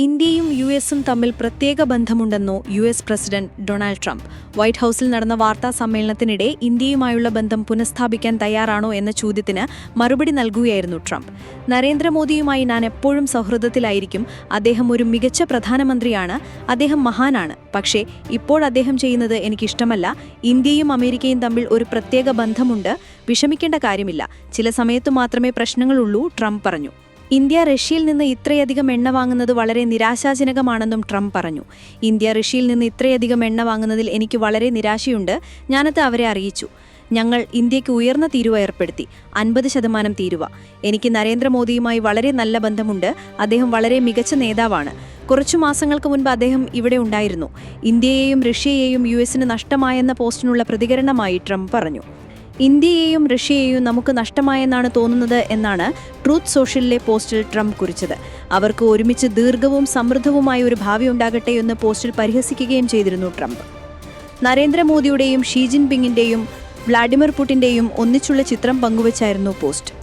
ഇന്ത്യയും യു എസും തമ്മിൽ പ്രത്യേക ബന്ധമുണ്ടെന്നോ U S president Donald Trump. White ഹൌസിൽ നടന്ന വാർത്താ സമ്മേളനത്തിനിടെ ഇന്ത്യയുമായുള്ള ബന്ധം പുനഃസ്ഥാപിക്കാൻ തയ്യാറാണോ എന്ന ചോദ്യത്തിന് മറുപടി നൽകുകയായിരുന്നു ട്രംപ്. നരേന്ദ്രമോദിയുമായി ഞാൻ എപ്പോഴും സൗഹൃദത്തിലായിരിക്കും. അദ്ദേഹം ഒരു മികച്ച പ്രധാനമന്ത്രിയാണ്. അദ്ദേഹം മഹാനാണ്. പക്ഷേ ഇപ്പോൾ അദ്ദേഹം ചെയ്യുന്നത് എനിക്കിഷ്ടമല്ല. ഇന്ത്യയും അമേരിക്കയും തമ്മിൽ ഒരു പ്രത്യേക ബന്ധമുണ്ട്. വിഷമിക്കേണ്ട കാര്യമില്ല. ചില സമയത്തു മാത്രമേ പ്രശ്നങ്ങളുള്ളൂ ട്രംപ് പറഞ്ഞു. ഇന്ത്യ റഷ്യയിൽ നിന്ന് ഇത്രയധികം എണ്ണ വാങ്ങുന്നത് വളരെ നിരാശാജനകമാണെന്നും ട്രംപ് പറഞ്ഞു. ഇന്ത്യ റഷ്യയിൽ നിന്ന് ഇത്രയധികം എണ്ണ വാങ്ങുന്നതിൽ എനിക്ക് വളരെ നിരാശയുണ്ട്. ഞാനത് അവരെ അറിയിച്ചു. ഞങ്ങൾ ഇന്ത്യയ്ക്ക് ഉയർന്ന തീരുവ ഏർപ്പെടുത്തി. അൻപത് ശതമാനം തീരുവ. എനിക്ക് നരേന്ദ്രമോദിയുമായി വളരെ നല്ല ബന്ധമുണ്ട്. അദ്ദേഹം വളരെ മികച്ച നേതാവാണ്. കുറച്ചു മാസങ്ങൾക്ക് മുൻപ് അദ്ദേഹം ഇവിടെ ഉണ്ടായിരുന്നു. ഇന്ത്യയെയും റഷ്യയെയും യു എസിന് നഷ്ടമായെന്ന പോസ്റ്റിനുള്ള പ്രതികരണമായി ട്രംപ് പറഞ്ഞു. ഇന്ത്യയെയും റഷ്യയെയും നമുക്ക് നഷ്ടമായെന്നാണ് തോന്നുന്നത് എന്നാണ് ട്രൂത്ത് സോഷ്യലിലെ പോസ്റ്റിൽ ട്രംപ് കുറിച്ചത്. അവർക്ക് ഒരുമിച്ച് ദീർഘവും സമൃദ്ധവുമായ ഒരു ഭാവി ഉണ്ടാകട്ടെ എന്ന് പോസ്റ്റിൽ പരിഹസിക്കുകയും ചെയ്തിരുന്നു ട്രംപ്. നരേന്ദ്രമോദിയുടെയും ഷീ ജിൻപിങ്ങിന്റെയും വ്ളാഡിമിർ പുടിന്റെയും ഒന്നിച്ചുള്ള ചിത്രം പങ്കുവച്ചായിരുന്നു പോസ്റ്റ്.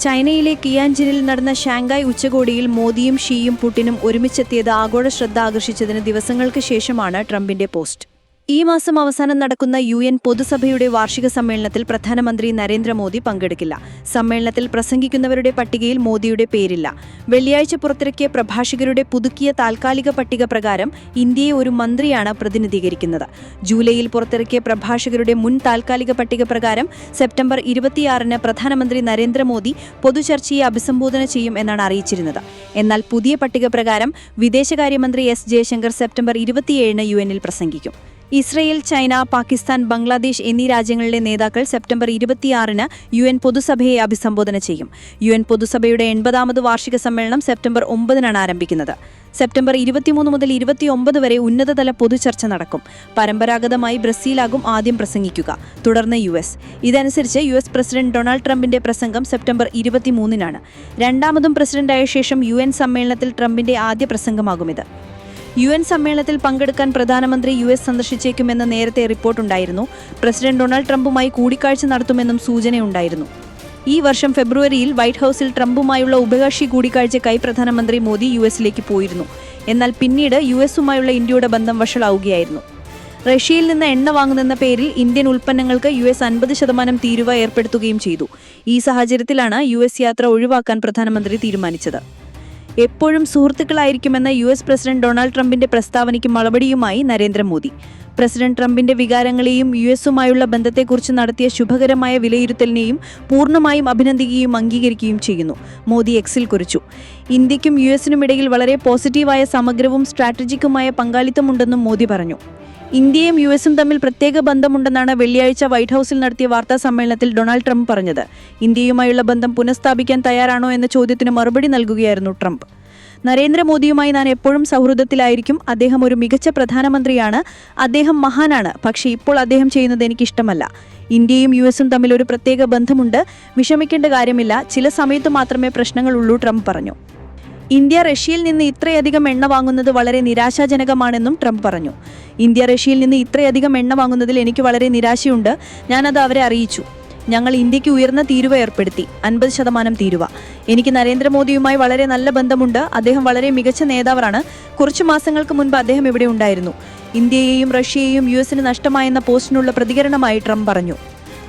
ചൈനയിലെ കിയാൻജിനിൽ നടന്ന ഷാങ്കായ് ഉച്ചകോടിയിൽ മോദിയും ഷീയും പുടിനും ഒരുമിച്ചെത്തിയത് ആഗോള ശ്രദ്ധ ആകർഷിച്ചതിന് ദിവസങ്ങൾക്ക് ശേഷമാണ് ട്രംപിന്റെ പോസ്റ്റ്. ഈ മാസം അവസാനം നടക്കുന്ന യു എൻ പൊതുസഭയുടെ വാർഷിക സമ്മേളനത്തിൽ പ്രധാനമന്ത്രി നരേന്ദ്രമോദി പങ്കെടുക്കില്ല. സമ്മേളനത്തിൽ പ്രസംഗിക്കുന്നവരുടെ പട്ടികയിൽ മോദിയുടെ പേരില്ല. വെള്ളിയാഴ്ച പുറത്തിറക്കിയ പ്രഭാഷകരുടെ പുതുക്കിയ താൽക്കാലിക പട്ടിക പ്രകാരം ഇന്ത്യയെ ഒരു മന്ത്രിയാണ് പ്രതിനിധീകരിക്കുന്നത്. ജൂലൈയിൽ പുറത്തിറക്കിയ പ്രഭാഷകരുടെ മുൻ താൽക്കാലിക പട്ടിക പ്രകാരം സെപ്റ്റംബർ ഇരുപത്തിയാറിന് പ്രധാനമന്ത്രി നരേന്ദ്രമോദി പൊതുചർച്ചയെ അഭിസംബോധന ചെയ്യും എന്നാണ് അറിയിച്ചിരുന്നത്. എന്നാൽ പുതിയ പട്ടിക പ്രകാരം വിദേശകാര്യമന്ത്രി എസ് ജയശങ്കർ സെപ്റ്റംബർ ഇരുപത്തിയേഴിന് യു എന്നിൽ പ്രസംഗിക്കും. ഇസ്രയേൽ ചൈന പാകിസ്ഥാൻ ബംഗ്ലാദേശ് എന്നീ രാജ്യങ്ങളിലെ നേതാക്കൾ സെപ്റ്റംബർ ഇരുപത്തിയാറിന് യു എൻ പൊതുസഭയെ അഭിസംബോധന ചെയ്യും. യു എൻ പൊതുസഭയുടെ എൺപതാമത് വാർഷിക സമ്മേളനം സെപ്റ്റംബർ ഒമ്പതിനാണ് ആരംഭിക്കുന്നത്. സെപ്റ്റംബർ ഇരുപത്തിമൂന്ന് മുതൽ ഇരുപത്തിയൊമ്പത് വരെ ഉന്നതതല പൊതുചർച്ച നടക്കും. പരമ്പരാഗതമായി ബ്രസീലാകും ആദ്യം പ്രസംഗിക്കുക. തുടർന്ന് യു എസ്. ഇതനുസരിച്ച് യു എസ് പ്രസിഡന്റ് ഡൊണാൾഡ് ട്രംപിന്റെ പ്രസംഗം സെപ്റ്റംബർ ഇരുപത്തിമൂന്നിനാണ്. രണ്ടാമതും പ്രസിഡന്റായ ശേഷം യു എൻ സമ്മേളനത്തിൽ ട്രംപിന്റെ ആദ്യ പ്രസംഗമാകുമിത് യു എൻ സമ്മേളനത്തിൽ പങ്കെടുക്കാൻ പ്രധാനമന്ത്രി യു എസ് സന്ദർശിച്ചേക്കുമെന്ന് നേരത്തെ റിപ്പോർട്ടുണ്ടായിരുന്നു പ്രസിഡന്റ് ഡൊണാൾഡ് ട്രംപുമായി കൂടിക്കാഴ്ച നടത്തുമെന്നും സൂചനയുണ്ടായിരുന്നു. ഈ വർഷം ഫെബ്രുവരിയിൽ വൈറ്റ് ഹൌസിൽ ട്രംപുമായുള്ള ഉഭയകക്ഷി കൂടിക്കാഴ്ചയ്ക്കായി പ്രധാനമന്ത്രി മോദി യു എസിലേക്ക് പോയിരുന്നു. എന്നാൽ പിന്നീട് യു എസുമായുള്ള ഇന്ത്യയുടെ ബന്ധം വഷളാവുകയായിരുന്നു. റഷ്യയിൽ നിന്ന് എണ്ണ വാങ്ങുന്നെന്ന പേരിൽ ഇന്ത്യൻ ഉൽപ്പന്നങ്ങൾക്ക് യു എസ് അൻപത് ശതമാനം തീരുവ ഏർപ്പെടുത്തുകയും ചെയ്തു. ഈ സാഹചര്യത്തിലാണ് യു യാത്ര ഒഴിവാക്കാൻ പ്രധാനമന്ത്രി തീരുമാനിച്ചത്. എപ്പോഴും സുഹൃത്തുക്കളായിരിക്കുമെന്ന യു എസ് പ്രസിഡന്റ് ഡൊണാൾഡ് ട്രംപിന്റെ പ്രസ്താവനയ്ക്ക് മറുപടിയുമായി നരേന്ദ്രമോദി. പ്രസിഡന്റ് ട്രംപിന്റെ വികാരങ്ങളെയും യു എസുമായുള്ള ബന്ധത്തെക്കുറിച്ച് നടത്തിയ ശുഭകരമായ വിലയിരുത്തലിനെയും പൂർണമായും അഭിനന്ദിക്കുകയും അംഗീകരിക്കുകയും ചെയ്യുന്നു. മോദി എക്സിൽ കുറിച്ചു. ഇന്ത്യക്കും യു എസിനും ഇടയിൽ വളരെ പോസിറ്റീവായ സമഗ്രവും സ്ട്രാറ്റജിക്കുമായ പങ്കാളിത്തമുണ്ടെന്നും മോദി പറഞ്ഞു. ഇന്ത്യയും യു എസും തമ്മിൽ പ്രത്യേക ബന്ധമുണ്ടെന്നാണ് വെള്ളിയാഴ്ച വൈറ്റ് ഹൌസിൽ നടത്തിയ വാർത്താ സമ്മേളനത്തിൽ ഡൊണാൾഡ് ട്രംപ് പറഞ്ഞത്. ഇന്ത്യയുമായുള്ള ബന്ധം പുനഃസ്ഥാപിക്കാൻ തയ്യാറാണോ എന്ന ചോദ്യത്തിന് മറുപടി നൽകുകയായിരുന്നു ട്രംപ്. നരേന്ദ്രമോദിയുമായി ഞാൻ എപ്പോഴും സൗഹൃദത്തിലായിരിക്കും. അദ്ദേഹം ഒരു മികച്ച പ്രധാനമന്ത്രിയാണ്. അദ്ദേഹം മഹാനാണ്. പക്ഷേ ഇപ്പോൾ അദ്ദേഹം ചെയ്യുന്നത് എനിക്കിഷ്ടമല്ല. ഇന്ത്യയും യു എസും തമ്മിൽ ഒരു പ്രത്യേക ബന്ധമുണ്ട്. വിഷമിക്കേണ്ട കാര്യമില്ല. ചില സമയത്ത് മാത്രമേ പ്രശ്നങ്ങളുള്ളൂ ട്രംപ് പറഞ്ഞു. ഇന്ത്യ റഷ്യയിൽ നിന്ന് ഇത്രയധികം എണ്ണ വാങ്ങുന്നത് വളരെ നിരാശാജനകമാണെന്നും ട്രംപ് പറഞ്ഞു. ഇന്ത്യ റഷ്യയിൽ നിന്ന് ഇത്രയധികം എണ്ണ വാങ്ങുന്നതിൽ എനിക്ക് വളരെ നിരാശയുണ്ട്. ഞാനത് അവരെ അറിയിച്ചു. ഞങ്ങൾ ഇന്ത്യയ്ക്ക് ഉയർന്ന തീരുവ ഏർപ്പെടുത്തി. അൻപത് ശതമാനം തീരുവ. എനിക്ക് നരേന്ദ്രമോദിയുമായി വളരെ നല്ല ബന്ധമുണ്ട്. അദ്ദേഹം വളരെ മികച്ച നേതാവാണ്. കുറച്ചു മാസങ്ങൾക്ക് മുൻപ് അദ്ദേഹം ഇവിടെ ഉണ്ടായിരുന്നു. ഇന്ത്യയെയും റഷ്യയെയും യു എസിന് നഷ്ടമായെന്ന പോസ്റ്റിനുള്ള പ്രതികരണമായി ട്രംപ് പറഞ്ഞു.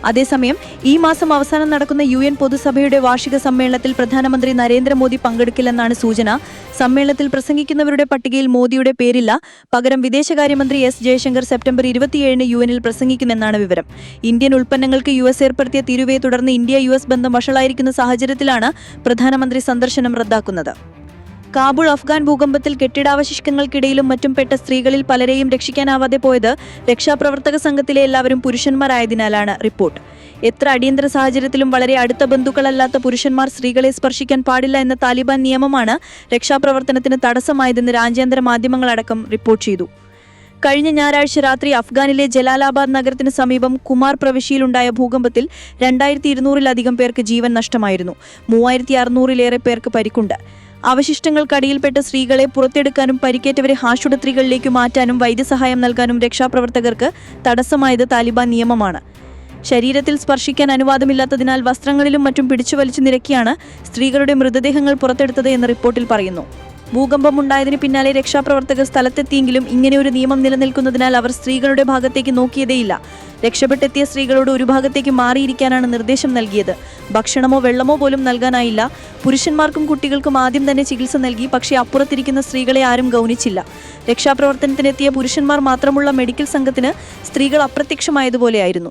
അതേസമയം ഈ മാസം അവസാനം നടക്കുന്ന യു എൻ പൊതുസഭയുടെ വാർഷിക സമ്മേളനത്തിൽ പ്രധാനമന്ത്രി നരേന്ദ്രമോദി പങ്കെടുക്കില്ലെന്നാണ് സൂചന. സമ്മേളനത്തിൽ പ്രസംഗിക്കുന്നവരുടെ പട്ടികയിൽ മോദിയുടെ പേരില്ല. പകരം വിദേശകാര്യമന്ത്രി എസ് ജയശങ്കർ സെപ്റ്റംബർ ഇരുപത്തിയേഴിന് യു എനിൽ പ്രസംഗിക്കുമെന്നാണ് വിവരം. ഇന്ത്യൻ ഉൽപ്പന്നങ്ങൾക്ക് യു എസ് ഏർപ്പെടുത്തിയ തീരുവയെ തുടർന്ന് ഇന്ത്യ യു എസ് ബന്ധം വഷളായിരിക്കുന്ന സാഹചര്യത്തിലാണ് പ്രധാനമന്ത്രി സന്ദർശനം റദ്ദാക്കുന്നത്. കാബൂൾ അഫ്ഗാൻ ഭൂകമ്പത്തിൽ കെട്ടിടാവശിഷ്ടങ്ങൾക്കിടയിലും മറ്റും പെട്ട സ്ത്രീകളിൽ പലരെയും രക്ഷിക്കാനാവാതെ പോയത് രക്ഷാപ്രവർത്തക സംഘത്തിലെ എല്ലാവരും പുരുഷന്മാരായതിനാലാണ് റിപ്പോർട്ട്. എത്ര അടിയന്തര സാഹചര്യത്തിലും വളരെ അടുത്ത ബന്ധുക്കളല്ലാത്ത പുരുഷന്മാർ സ്ത്രീകളെ സ്പർശിക്കാൻ പാടില്ല എന്ന താലിബാൻ നിയമമാണ് രക്ഷാപ്രവർത്തനത്തിന് തടസ്സമായതെന്ന് രാജ്യാന്തര മാധ്യമങ്ങളടക്കം റിപ്പോർട്ട് ചെയ്തു. കഴിഞ്ഞ ഞായറാഴ്ച രാത്രി അഫ്ഗാനിലെ ജലാലാബാദ് നഗരത്തിന് സമീപം കുമാർ പ്രവിശ്യയിലുണ്ടായ ഭൂകമ്പത്തിൽ രണ്ടായിരത്തി ഇരുന്നൂറിലധികം പേർക്ക് ജീവൻ നഷ്ടമായിരുന്നു. മൂവായിരത്തി അറുന്നൂറിലേറെ പേർക്ക് പരിക്കുണ്ട്. അവശിഷ്ടങ്ങൾക്കടിയിൽപ്പെട്ട സ്ത്രീകളെ പുറത്തെടുക്കാനും പരിക്കേറ്റവരെ ആശുപത്രികളിലേക്ക് മാറ്റാനും വൈദ്യസഹായം നൽകാനും രക്ഷാപ്രവർത്തകർക്ക് തടസ്സമായത് താലിബാൻ നിയമമാണ്. ശരീരത്തിൽ സ്പർശിക്കാൻ അനുവാദമില്ലാത്തതിനാൽ വസ്ത്രങ്ങളിലും മറ്റും പിടിച്ചു വലിച്ചു നിരക്കിയാണ് സ്ത്രീകളുടെ മൃതദേഹങ്ങൾ പുറത്തെടുത്തത് എന്ന് റിപ്പോർട്ടിൽ പറയുന്നു. ഭൂകമ്പമുണ്ടായതിന് പിന്നാലെ രക്ഷാപ്രവർത്തകർ സ്ഥലത്തെത്തിയെങ്കിലും ഇങ്ങനെ ഒരു നിയമം നിലനിൽക്കുന്നതിനാൽ അവർ സ്ത്രീകളുടെ ഭാഗത്തേക്ക് നോക്കിയതേയില്ല. രക്ഷപ്പെട്ടെത്തിയ സ്ത്രീകളോട് ഒരു ഭാഗത്തേക്ക് മാറിയിരിക്കാനാണ് നിർദ്ദേശം നൽകിയത്. ഭക്ഷണമോ വെള്ളമോ പോലും നൽകാനായില്ല. പുരുഷന്മാർക്കും കുട്ടികൾക്കും ആദ്യം തന്നെ ചികിത്സ നൽകി പക്ഷേ അപ്പുറത്തിരിക്കുന്ന സ്ത്രീകളെ ആരും ഗൗനിച്ചില്ല. രക്ഷാപ്രവർത്തനത്തിനെത്തിയ പുരുഷന്മാർ മാത്രമുള്ള മെഡിക്കൽ സംഘത്തിന് സ്ത്രീകൾ അപ്രത്യക്ഷമായതുപോലെയായിരുന്നു.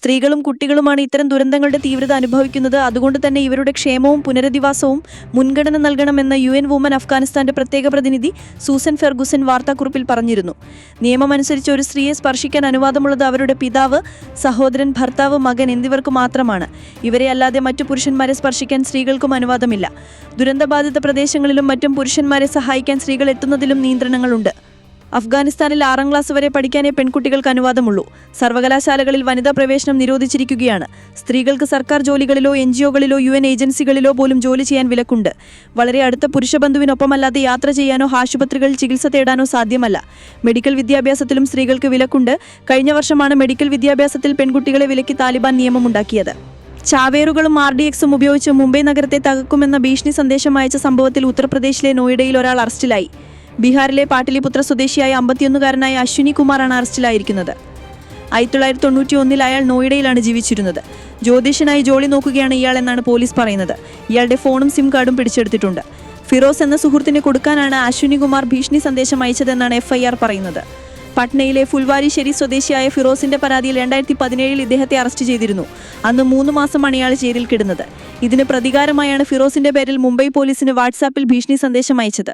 സ്ത്രീകളും കുട്ടികളുമാണ് ഇത്തരം ദുരന്തങ്ങളുടെ തീവ്രത അനുഭവിക്കുന്നത്. അതുകൊണ്ട് തന്നെ ഇവരുടെ ക്ഷേമവും പുനരധിവാസവും മുൻഗണന നൽകണമെന്ന് യു എൻ വുമൻ അഫ്ഗാനിസ്ഥാന്റെ പ്രത്യേക പ്രതിനിധി സൂസൻ ഫെർഗുസൻ വാർത്താക്കുറിപ്പിൽ പറഞ്ഞിരുന്നു. നിയമമനുസരിച്ച് ഒരു സ്ത്രീയെ സ്പർശിക്കാൻ അനുവാദമുള്ളത് അവരുടെ പിതാവ് സഹോദരൻ ഭർത്താവ് മകൻ എന്നിവർക്ക് മാത്രമാണ്. ഇവരെ അല്ലാതെ മറ്റു പുരുഷന്മാരെ സ്പർശിക്കാൻ സ്ത്രീകൾക്കും അനുവാദമില്ല. ദുരന്തബാധിത പ്രദേശങ്ങളിലും മറ്റും പുരുഷന്മാരെ സഹായിക്കാൻ സ്ത്രീകൾ എത്തുന്നതിലും നിയന്ത്രണങ്ങളുണ്ട്. അഫ്ഗാനിസ്ഥാനിൽ ആറാം ക്ലാസ് വരെ പഠിക്കാനേ പെൺകുട്ടികൾക്ക് അനുവാദമുള്ളൂ. സർവകലാശാലകളിൽ വനിതാ പ്രവേശനം നിരോധിച്ചിരിക്കുകയാണ്. സ്ത്രീകൾക്ക് സർക്കാർ ജോലികളിലോ എൻ ജിഒകളിലോ യു എൻ ഏജൻസികളിലോ പോലും ജോലി ചെയ്യാൻ വിലക്കുണ്ട്. വളരെ അടുത്ത പുരുഷബന്ധുവിനൊപ്പമല്ലാതെ യാത്ര ചെയ്യാനോ ആശുപത്രികളിൽ ചികിത്സ തേടാനോ സാധ്യമല്ല. മെഡിക്കൽ വിദ്യാഭ്യാസത്തിലും സ്ത്രീകൾക്ക് വിലക്കുണ്ട്. കഴിഞ്ഞ വർഷമാണ് മെഡിക്കൽ വിദ്യാഭ്യാസത്തിൽ പെൺകുട്ടികളെ വിലക്കി താലിബാൻ നിയമമുണ്ടാക്കിയത്. ചാവേറുകളും ആർ ഡി എക്സും ഉപയോഗിച്ച് മുംബൈ നഗരത്തെ തകർക്കുമെന്ന ഭീഷണി സന്ദേശം അയച്ച സംഭവത്തിൽ ഉത്തർപ്രദേശിലെ നോയിഡയിൽ ഒരാൾ അറസ്റ്റിലായി. ബീഹാറിലെ പാട്ടിലിപുത്ര സ്വദേശിയായ അമ്പത്തിയൊന്നുകാരനായ അശ്വിനി കുമാറാണ് അറസ്റ്റിലായിരിക്കുന്നത്. ആയിരത്തി തൊള്ളായിരത്തി തൊണ്ണൂറ്റി ഒന്നിൽ അയാൾ നോയിഡയിലാണ് ജീവിച്ചിരുന്നത്. ജ്യോതിഷനായി ജോളി നോക്കുകയാണ് ഇയാൾ എന്നാണ് പോലീസ് പറയുന്നത്. ഇയാളുടെ ഫോണും സിം കാർഡും പിടിച്ചെടുത്തിട്ടുണ്ട്. ഫിറോസ് എന്ന സുഹൃത്തിന് കൊടുക്കാനാണ് അശ്വിനി കുമാർ ഭീഷണി സന്ദേശം അയച്ചതെന്നാണ് എഫ്ഐആർ പറയുന്നത്. പട്നയിലെ ഫുൽവാരിശ്ശേരി സ്വദേശിയായ ഫിറോസിന്റെ പരാതിയിൽ രണ്ടായിരത്തി പതിനേഴിൽ ഇദ്ദേഹത്തെ അറസ്റ്റ് ചെയ്തിരുന്നു. അന്ന് മൂന്ന് മാസം ഇയാൾ ജയിലിൽ കിടന്നത്. ഇതിന് പ്രതികാരമായാണ് ഫിറോസിന്റെ പേരിൽ മുംബൈ പോലീസിന് വാട്സാപ്പിൽ ഭീഷണി സന്ദേശം അയച്ചത്.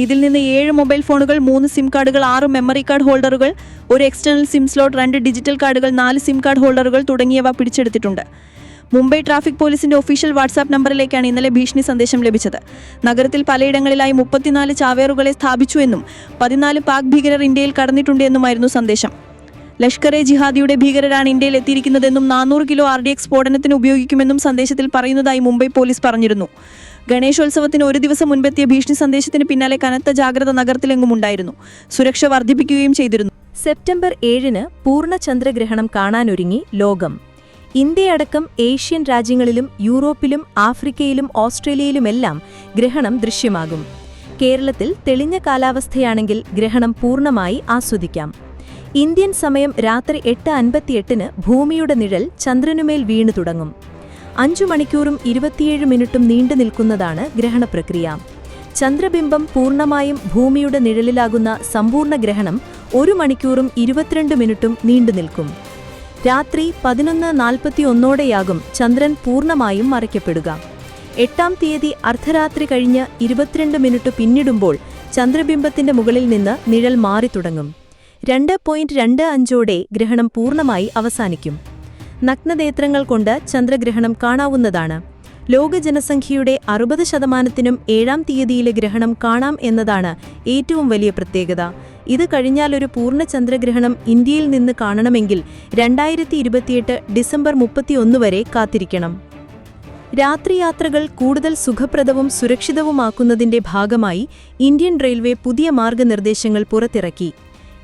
ഇതിൽ നിന്ന് ഏഴ് മൊബൈൽ ഫോണുകൾ മൂന്ന് സിം കാർഡുകൾ ആറ് മെമ്മറി കാർഡ് ഹോൾഡറുകൾ ഒരു എക്സ്റ്റേണൽ സിം സ്ലോട്ട് രണ്ട് ഡിജിറ്റൽ കാർഡുകൾ നാല് സിം കാർഡ് ഹോൾഡറുകൾ തുടങ്ങിയവ പിടിച്ചെടുത്തിട്ടുണ്ട്. മുംബൈ ട്രാഫിക് പോലീസിന്റെ ഒഫീഷ്യൽ വാട്സാപ്പ് നമ്പറിലേക്കാണ് ഇന്നലെ ഭീഷണി സന്ദേശം ലഭിച്ചത്. നഗരത്തിൽ പലയിടങ്ങളിലായി മുപ്പത്തിനാല് ചാവേറുകളെ സ്ഥാപിച്ചു എന്നും പതിനാല് പാക് ഭീകരർ ഇന്ത്യയിൽ കടന്നിട്ടുണ്ട് എന്നുമായിരുന്നു സന്ദേശം. ലഷ്കർ എ ജിഹാദിയുടെ ഭീകരരാണ് ഇന്ത്യയിൽ എത്തിയിരിക്കുന്നതെന്നും നാനൂറ് കിലോ ആർ ഡി എക്സ് സ്ഫോടനത്തിന് ഉപയോഗിക്കുമെന്നും സന്ദേശത്തിൽ പറയുന്നതായി മുംബൈ പോലീസ് പറഞ്ഞിരുന്നു. ഗണേശോത്സവത്തിന് ഒരു ദിവസം മുൻപെത്തിയ ഭീഷണി സന്ദേശത്തിന് പിന്നാലെ കനത്ത ജാഗ്രത നഗരത്തിലെങ്ങും ഉണ്ടായിരുന്നു. സുരക്ഷ വർദ്ധിപ്പിക്കുകയും ചെയ്തിരുന്നു. സെപ്റ്റംബർ ഏഴിന് പൂർണ ചന്ദ്രഗ്രഹണം കാണാനൊരുങ്ങി ലോകം. ഇന്ത്യയടക്കം ഏഷ്യൻ രാജ്യങ്ങളിലും യൂറോപ്പിലും ആഫ്രിക്കയിലും ഓസ്ട്രേലിയയിലുമെല്ലാം ഗ്രഹണം ദൃശ്യമാകും. കേരളത്തിൽ തെളിഞ്ഞ കാലാവസ്ഥയാണെങ്കിൽ ഗ്രഹണം പൂർണമായി ആസ്വദിക്കാം. ഇന്ത്യൻ സമയം രാത്രി എട്ട് അൻപത്തിയെട്ടിന് ഭൂമിയുടെ നിഴൽ ചന്ദ്രനുമേൽ വീണു തുടങ്ങും. അഞ്ചു മണിക്കൂറും ഇരുപത്തിയേഴ് മിനിറ്റും നീണ്ടു നിൽക്കുന്നതാണ് ഗ്രഹണപ്രക്രിയ ചന്ദ്രബിംബം പൂർണമായും ഭൂമിയുടെ നിഴലിലാകുന്ന സമ്പൂർണ ഗ്രഹണം ഒരു മണിക്കൂറും ഇരുപത്തിരണ്ട് മിനിറ്റും നീണ്ടുനിൽക്കും രാത്രി പതിനൊന്ന് നാൽപ്പത്തിയൊന്നോടെയാകും ചന്ദ്രൻ പൂർണമായും മറയ്ക്കപ്പെടുക. എട്ടാം തീയതി അർദ്ധരാത്രി കഴിഞ്ഞ് ഇരുപത്തിരണ്ട് മിനിറ്റ് പിന്നിടുമ്പോൾ ചന്ദ്രബിംബത്തിന്റെ മുകളിൽ നിന്ന് നിഴൽ മാറിത്തുടങ്ങും രണ്ട് പോയിന്റ് രണ്ട് അഞ്ചോടെ ഗ്രഹണം പൂർണമായി അവസാനിക്കും. നഗ്നനേത്രങ്ങൾ കൊണ്ട് ചന്ദ്രഗ്രഹണം കാണാവുന്നതാണ്. ലോക ജനസംഖ്യയുടെ അറുപത് ശതമാനത്തിനും ഏഴാം തീയതിയിലെ ഗ്രഹണം കാണാം എന്നതാണ് ഏറ്റവും വലിയ പ്രത്യേകത. ഇത് കഴിഞ്ഞാൽ ഒരു പൂർണ ചന്ദ്രഗ്രഹണം ഇന്ത്യയിൽ നിന്ന് കാണണമെങ്കിൽ രണ്ടായിരത്തി ഇരുപത്തിയെട്ട് ഡിസംബർ മുപ്പത്തിയൊന്ന് വരെ കാത്തിരിക്കണം. രാത്രിയാത്രകൾ കൂടുതൽ സുഖപ്രദവും സുരക്ഷിതവുമാക്കുന്നതിന്റെ ഭാഗമായി ഇന്ത്യൻ റെയിൽവേ പുതിയ മാർഗനിർദ്ദേശങ്ങൾ പുറത്തിറക്കി.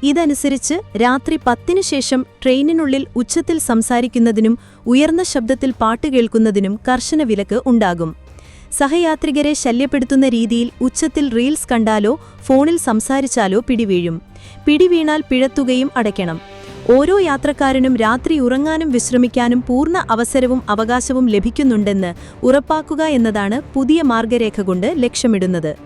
ഇതനുസരിച്ച് രാത്രി പത്തിനു ശേഷം ട്രെയിനിനുള്ളിൽ ഉച്ചത്തിൽ സംസാരിക്കുന്നതിനും ഉയർന്ന ശബ്ദത്തിൽ പാട്ട് കേൾക്കുന്നതിനും കർശന വിലക്ക് ഉണ്ടാകും. സഹയാത്രികരെ ശല്യപ്പെടുത്തുന്ന രീതിയിൽ ഉച്ചത്തിൽ റീൽസ് കണ്ടാലോ ഫോണിൽ സംസാരിച്ചാലോ പിടിവീഴും. പിടിവീണാൽ പിഴത്തുകയും അടയ്ക്കണം. ഓരോ യാത്രക്കാരനും രാത്രി ഉറങ്ങാനും വിശ്രമിക്കാനും പൂർണ അവസരവും അവകാശവും ലഭിക്കുന്നുണ്ടെന്ന് ഉറപ്പാക്കുക എന്നതാണ് പുതിയ മാർഗരേഖ കൊണ്ട് ലക്ഷ്യമിടുന്നത്.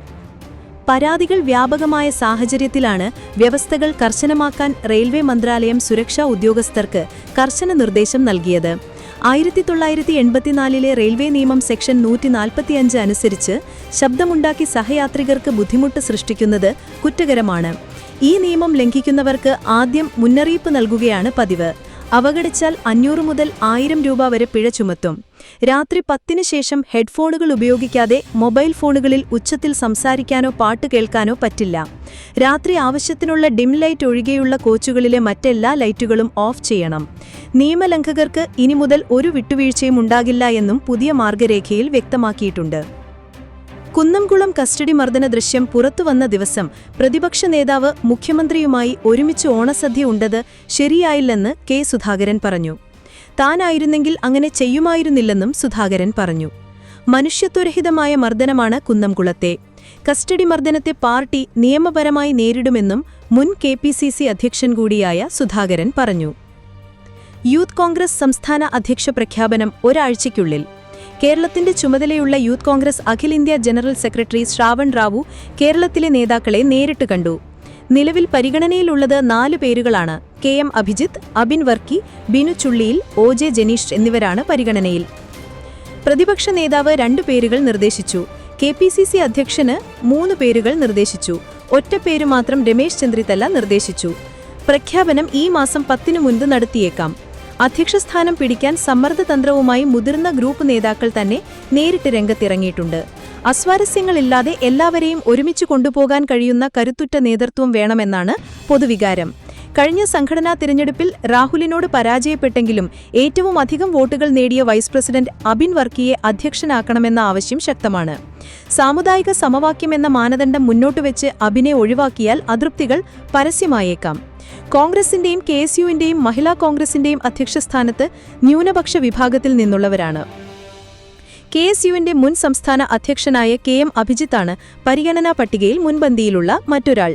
പരാതികൾ വ്യാപകമായ സാഹചര്യത്തിലാണ് വ്യവസ്ഥകൾ കർശനമാക്കാൻ റെയിൽവേ മന്ത്രാലയം സുരക്ഷാ ഉദ്യോഗസ്ഥർക്ക് കർശന നിർദ്ദേശം നൽകിയത്. ആയിരത്തി തൊള്ളായിരത്തി എൺപത്തിനാലിലെ റെയിൽവേ നിയമം സെക്ഷൻ നൂറ്റി നാൽപ്പത്തിയഞ്ച് അനുസരിച്ച് ശബ്ദമുണ്ടാക്കി സഹയാത്രികർക്ക് ബുദ്ധിമുട്ട് സൃഷ്ടിക്കുന്നത് കുറ്റകരമാണ്. ഈ നിയമം ലംഘിക്കുന്നവർക്ക് ആദ്യം മുന്നറിയിപ്പ് നൽകുകയാണ് പതിവ്. അവഗണിച്ചാൽ അഞ്ഞൂറ് മുതൽ ആയിരം രൂപ വരെ പിഴ ചുമത്തും. രാത്രി പത്തിന് ശേഷം ഹെഡ്ഫോണുകൾ ഉപയോഗിക്കാതെ മൊബൈൽ ഫോണുകളിൽ ഉച്ചത്തിൽ സംസാരിക്കാനോ പാട്ട് കേൾക്കാനോ പറ്റില്ല. രാത്രി ആവശ്യത്തിനുള്ള ഡിം ലൈറ്റ് ഒഴികെയുള്ള കോച്ചുകളിലെ മറ്റെല്ലാ ലൈറ്റുകളും ഓഫ് ചെയ്യണം. നിയമലംഘകർക്ക് ഇനി മുതൽ ഒരു വിട്ടുവീഴ്ചയും ഉണ്ടാകില്ല എന്നും പുതിയ മാർഗരേഖയിൽ വ്യക്തമാക്കിയിട്ടുണ്ട്. കുന്നംകുളം കസ്റ്റഡി മർദ്ദന ദൃശ്യം പുറത്തുവന്ന ദിവസം പ്രതിപക്ഷ നേതാവ് മുഖ്യമന്ത്രിയുമായി ഒരുമിച്ച് ഓണസദ്യ ഉണ്ടത് ശരിയായില്ലെന്ന് കെ സുധാകരൻ പറഞ്ഞു. താനായിരുന്നെങ്കിൽ അങ്ങനെ ചെയ്യുമായിരുന്നില്ലെന്നും സുധാകരൻ പറഞ്ഞു. മനുഷ്യത്വരഹിതമായ മർദ്ദനമാണ് കുന്നംകുളത്തെ. കസ്റ്റഡി മർദ്ദനത്തെ പാർട്ടി നിയമപരമായി നേരിടുമെന്നും മുൻ കെ പി സി സി അധ്യക്ഷൻ കൂടിയായ സുധാകരൻ പറഞ്ഞു. യൂത്ത് കോൺഗ്രസ് സംസ്ഥാന അധ്യക്ഷ പ്രഖ്യാപനം ഒരാഴ്ചയ്ക്കുള്ളിൽ. കേരളത്തിന്റെ ചുമതലയുള്ള യൂത്ത് കോൺഗ്രസ് അഖിലേന്ത്യാ ജനറൽ സെക്രട്ടറി ശ്രാവൺ റാവു കേരളത്തിലെ നേതാക്കളെ നേരിട്ട് കണ്ടു. നിലവിൽ പരിഗണനയിലുള്ളത് നാല് പേരുകളാണ്. K M Abhijith Abin Varkey Binu Chulliyil O J Janeesh എന്നിവരാണ് പരിഗണനയിൽ. പ്രതിപക്ഷ നേതാവ് രണ്ടു പേരുകൾ നിർദ്ദേശിച്ചു. കെ പി സി സി അധ്യക്ഷന് മൂന്ന് പേരുകൾ നിർദ്ദേശിച്ചു. ഒറ്റ പേര് മാത്രം രമേശ് ചെന്നിത്തല നിർദ്ദേശിച്ചു. പ്രഖ്യാപനം ഈ മാസം പത്തിനു മുൻപ് നടത്തിയേക്കാം. അധ്യക്ഷസ്ഥാനം പിടിക്കാൻ സമ്മർദ്ദതന്ത്രവുമായി മുതിർന്ന ഗ്രൂപ്പ് നേതാക്കൾ തന്നെ നേരിട്ട് രംഗത്തിറങ്ങിയിട്ടുണ്ട്. അസ്വാരസ്യങ്ങളില്ലാതെ എല്ലാവരെയും ഒരുമിച്ച് കൊണ്ടുപോകാൻ കഴിയുന്ന കരുത്തുറ്റ നേതൃത്വം വേണമെന്നാണ് പൊതുവികാരം. കഴിഞ്ഞ സംഘടനാ തിരഞ്ഞെടുപ്പിൽ രാഹുലിനോട് പരാജയപ്പെട്ടെങ്കിലും ഏറ്റവും അധികം വോട്ടുകൾ നേടിയ വൈസ് പ്രസിഡന്റ് അബിൻ വർക്കിയെ അധ്യക്ഷനാക്കണമെന്ന ആവശ്യം ശക്തമാണ്. സാമുദായിക സമവാക്യം എന്ന മാനദണ്ഡം മുന്നോട്ട് വെച്ച് അബിനെ ഒഴിവാക്കിയാൽ അതൃപ്തികൾ പരസ്യമായേക്കാം. കോൺഗ്രസിന്റെയും കെ എസ് യുവിന്റെയും മഹിളാ കോൺഗ്രസിന്റെയും അധ്യക്ഷസ്ഥാനത്ത് ന്യൂനപക്ഷ വിഭാഗത്തിൽ നിന്നുള്ളവരാണ്. കെ എസ് യുവിന്റെ മുൻ സംസ്ഥാന അധ്യക്ഷനായ കെ എം അഭിജിത്താണ് പരിഗണനാ പട്ടികയിൽ മുൻപന്തിയിലുള്ള മറ്റൊരാൾ.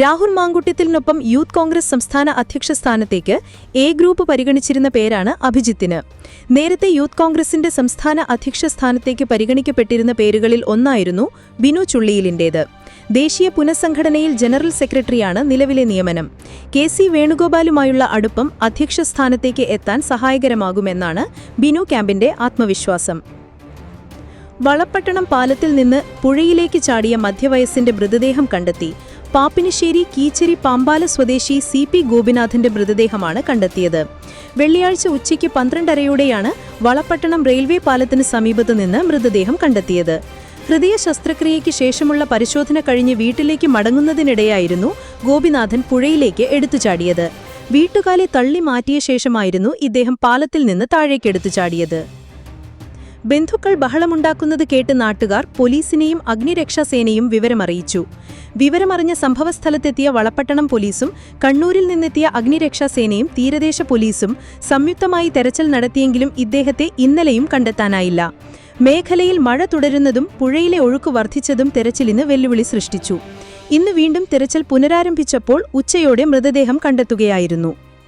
രാഹുൽ മാങ്കുട്യത്തിനൊപ്പം യൂത്ത് കോൺഗ്രസ് സംസ്ഥാന അധ്യക്ഷ സ്ഥാനത്തേക്ക് എ ഗ്രൂപ്പ് പരിഗണിച്ചിരുന്ന പേരാണ് അഭിജിത്തിന്. നേരത്തെ യൂത്ത് കോൺഗ്രസിന്റെ സംസ്ഥാന അധ്യക്ഷ സ്ഥാനത്തേക്ക് പരിഗണിക്കപ്പെട്ടിരുന്ന പേരുകളിൽ ഒന്നായിരുന്നു ബിനു ചുള്ളിയിലിന്റേത് ദേശീയ പുനഃസംഘടനയിൽ ജനറൽ സെക്രട്ടറിയാണ് നിലവിലെ നിയമനം. കെ സി വേണുഗോപാലുമായുള്ള അടുപ്പം അധ്യക്ഷ സ്ഥാനത്തേക്ക് എത്താൻ സഹായകരമാകുമെന്നാണ് ബിനു ക്യാമ്പിന്റെ ആത്മവിശ്വാസം. വളപ്പട്ടണം പാലത്തിൽ നിന്ന് പുഴയിലേക്ക് ചാടിയ മധ്യവയസ്സിന്റെ മൃതദേഹം കണ്ടെത്തി. പാപ്പിനിശ്ശേരി കീച്ചേരി പാമ്പാല സ്വദേശി സി പി ഗോപിനാഥിന്റെ മൃതദേഹമാണ് കണ്ടെത്തിയത്. വെള്ളിയാഴ്ച ഉച്ചയ്ക്ക് പന്ത്രണ്ടരയോടെയാണ് വളപ്പട്ടണം റെയിൽവേ പാലത്തിന് സമീപത്തു നിന്ന് മൃതദേഹം കണ്ടെത്തിയത്. ഹൃദയ ശസ്ത്രക്രിയയ്ക്ക് ശേഷമുള്ള പരിശോധന കഴിഞ്ഞ് വീട്ടിലേക്ക് മടങ്ങുന്നതിനിടെയായിരുന്നു ഗോപിനാഥൻ പുഴയിലേക്ക് എടുത്തുചാടിയത് വീട്ടുകാലെ തള്ളി മാറ്റിയ ശേഷമായിരുന്നു ഇദ്ദേഹം പാലത്തിൽ നിന്ന് താഴേക്കെടുത്തു ചാടിയത്. ബന്ധുക്കൾ ബഹളമുണ്ടാക്കുന്നത് കേട്ട് നാട്ടുകാർ പോലീസിനെയും അഗ്നിരക്ഷാസേനയും വിവരമറിയിച്ചു. വിവരമറിഞ്ഞ സംഭവസ്ഥലത്തെത്തിയ വളപ്പട്ടണം പോലീസും കണ്ണൂരിൽ നിന്നെത്തിയ അഗ്നിരക്ഷാസേനയും തീരദേശ പോലീസും സംയുക്തമായി തെരച്ചിൽ നടത്തിയെങ്കിലും ഇദ്ദേഹത്തെ ഇന്നലെയും കണ്ടെത്താനായില്ല. മേഖലയിൽ മഴ തുടരുന്നതും പുഴയിലെ ഒഴുക്ക് വർദ്ധിച്ചതും തെരച്ചിലിന് വെല്ലുവിളി സൃഷ്ടിച്ചു. ഇന്ന് വീണ്ടും തിരച്ചിൽ പുനരാരംഭിച്ചപ്പോൾ ഉച്ചയോടെ മൃതദേഹം കണ്ടെത്തുകയായിരുന്നു.